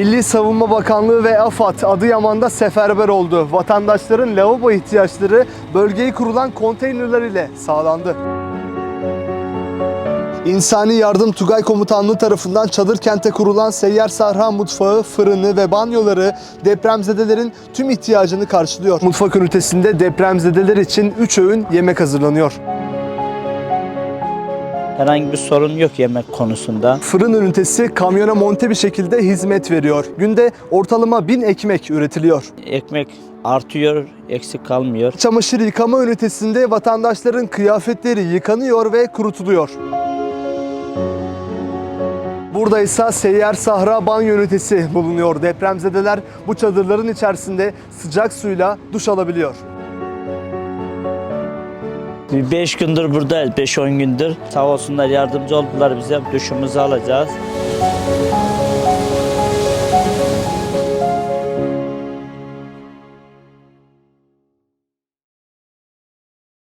Milli Savunma Bakanlığı ve AFAD Adıyaman'da seferber oldu. Vatandaşların lavabo ihtiyaçları bölgeye kurulan konteynerler ile sağlandı. İnsani Yardım Tugay Komutanlığı tarafından çadır kente kurulan seyyar sahra mutfağı, fırını ve banyoları depremzedelerin tüm ihtiyacını karşılıyor. Mutfak ünitesinde depremzedeler için 3 öğün yemek hazırlanıyor. Herhangi bir sorun yok yemek konusunda. Fırın ünitesi kamyona monte bir şekilde hizmet veriyor. Günde ortalama 1000 ekmek üretiliyor. Ekmek artıyor, eksik kalmıyor. Çamaşır yıkama ünitesinde vatandaşların kıyafetleri yıkanıyor ve kurutuluyor. Burada ise seyyar sahra banyo ünitesi bulunuyor. Depremzedeler bu çadırların içerisinde sıcak suyla duş alabiliyor. Bir 5 gündür buradayız, 5-10 gündür. Sağ olsunlar yardımcı oldular bize. Duşumuzu alacağız.